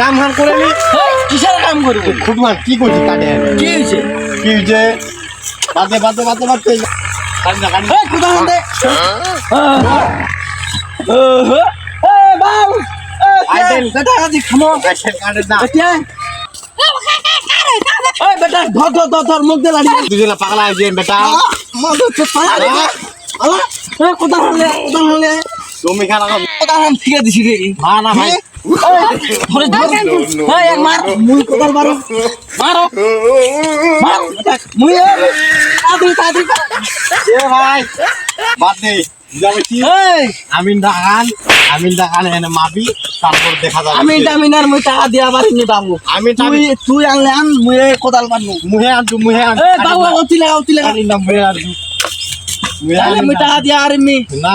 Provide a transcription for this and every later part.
কাম হাম করে নি? হেই, কিসের কাম করব? খুব মার কি করছিস কাটে কি হয়েছে? কি হয়েছে? বাদে বাদে বাদে বাদে পাগলা তুমি খানা ঠিক দিছি রে মা না ভাই। ধরে ধর এই এক মার। মুই কোথাও মারো। মারো। মার। মুই এ তাড়াতাড়ি তাড়াতাড়ি। এ ভাই বাদ দে। যাবে কি? এই। আমিন দাখান আমিন দাখান এনে মাপি তারপর দেখা যাবে। আমি টামিনার মুই টাকা দিয়া পারিনি বাবু আমি তুই তুই আনলে আন মুই কোদাল পারব মুহে আনছু মুহে আনছু। এ বাবু অতি লাগা অতি লাগা। কাটি না মুহে আনছু। মুহে তাহলে মুই টাকা দিয়া আরিনি না।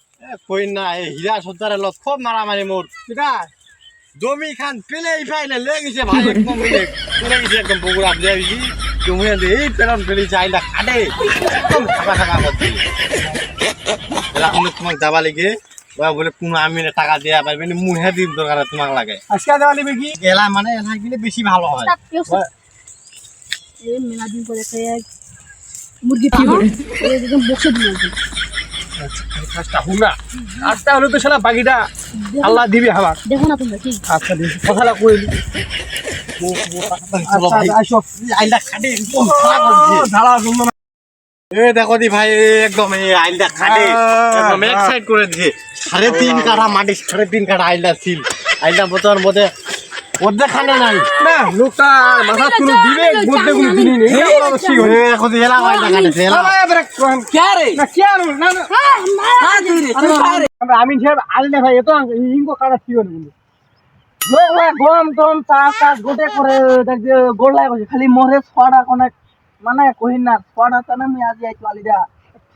কই না হীরা সর্দারের লত খুব মারামারি মোর। কিটা জমি খান পেলে ফাইলে লেগেছে ভাই একদম মিলে গেছে একদম বগুড়া যাইছি তুমি এই পেলন পেলি চাইলা কাটে একদম থাকা থাকা করছি তোমাক লাগে বলে কোনো আমি টাকা দেয়া পারবে না মুহে দিন দরকার তোমাক লাগে। আজকে দেওয়া নিবে কি? এলা মানে এলা গেলে বেশি ভালো হয়। মেলা দিন পরে মুরগি পাবো বসে দিন কাজটা হুনা কাজটা হলে তো শালা বাকিটা আল্লাহ দিবি আমার দেখো না তোমরা কি আচ্ছা কথাটা কইলি এ দেখো দি ভাই একদম আইলটা খাটে। একদম এক সাইড করে দিছে সাড়ে তিন কাঠা মাটি সাড়ে তিন কাঠা আইলটা ছিল। আইলটা বর্তমান বোধে অর্ধেক খানে নাই। না লোকটা মাথা কোনো দিবে মধ্যে কোনো দিনই নেই। এটা বড় বেশি হয়ে এ এখন এলা আইলটা কাটেছে এলা কে রে? না কি আর না না। হ্যাঁ তুই তুই পারে আমরা আমিন সাহেব আলিনা ভাই এত ইঙ্গো কাটা না লোক ভাই টম চা চা গোটে করে লাগে খালি মরে ছড়া কোনে মানে কহিন না ছড়া তো না মুই আজি আইতো আলিদা।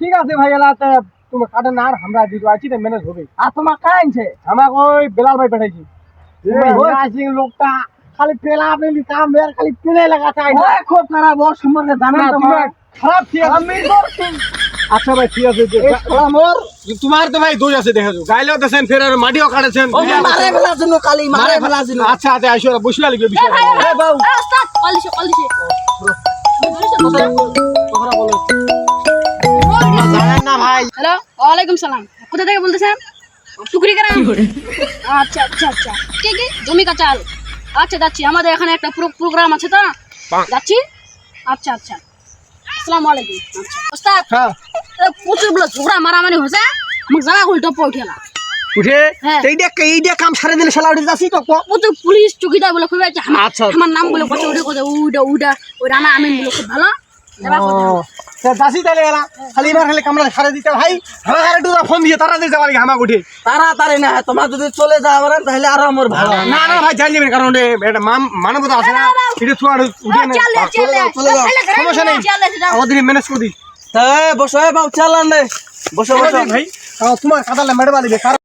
ঠিক আছে ভাই এলা তা তুমি কাটে না আর আমরা দিতে আছি তো ম্যানেজ হবে। আর তোমার কাইনছে আমাকে ওই বেলাল ভাই পাঠাইছি। লোকটা খালি পেলা পেলি কাম বের খালি পেলে লাগাতে আই খুব খারাপ ওর সম্পর্কে জানেন তোমার তোমার খারাপ ঠিক আছে? আমি করছি আচ্ছা ভাই ঠিক আছে এই ছড়া মোর তোমার তো ভাই দোষ আছে দেখা গাইলেও দেন ফের আর মাটিও কাটেছেন। মারে ফেলার জন্য কালি মারে ফেলার জন্য আচ্ছা আচ্ছা আইসো বিষয় এ না ভাই। হ্যালো ওয়ালাইকুম সালাম। কোথা থেকে বলতেছেন? টুকরি গ্রাম আচ্ছা আচ্ছা আচ্ছা। কে কি? জমি কাচাল আচ্ছা যাচ্ছি। আমাদের এখানে একটা প্রোগ্রাম আছে তো? যাচ্ছি? আচ্ছা আচ্ছা। আসসালামু আলাইকুম। আচ্ছা। ওস্তাদ হ্যাঁ। প্রচুর বলে ঝগড়া মারামারি হয়েছে। আমাকে জায়গা উল্টো পৌঁছেলা উঠে হ্যাঁ। এইটা এইটা কাম সারে দিলে শালা উঠে যাচ্ছি তো পুলিশ চুকিদার বলে আচ্ছা। আমার নাম বলে কথা উঠে কথা উডা উডা ওই রানা আমিন বলে খুব ভালো। যাচ্ছি তাহলে এরা খালি এবার খালি কামড়া সারে দিতে ভাই আমার আরে টুরা ফোন দিয়ে তারা দিয়ে যাবার হামা উঠে। তাড়াতাড়ি না তোমার যদি চলে যাওয়া পারেন তাহলে আরও আমার ভালো না না ভাই যাই যাবেন কারণ এটা মানবতা আছে না। এটা তো আর উঠে না চলে চলে চলে যাও, সমস্যা নেই। আমাদের ম্যানেজ করে দিই। তাই বসো বাবু চালান রে বসো বসো। ভাই। তোমার কাদালে মেডবালি কারণ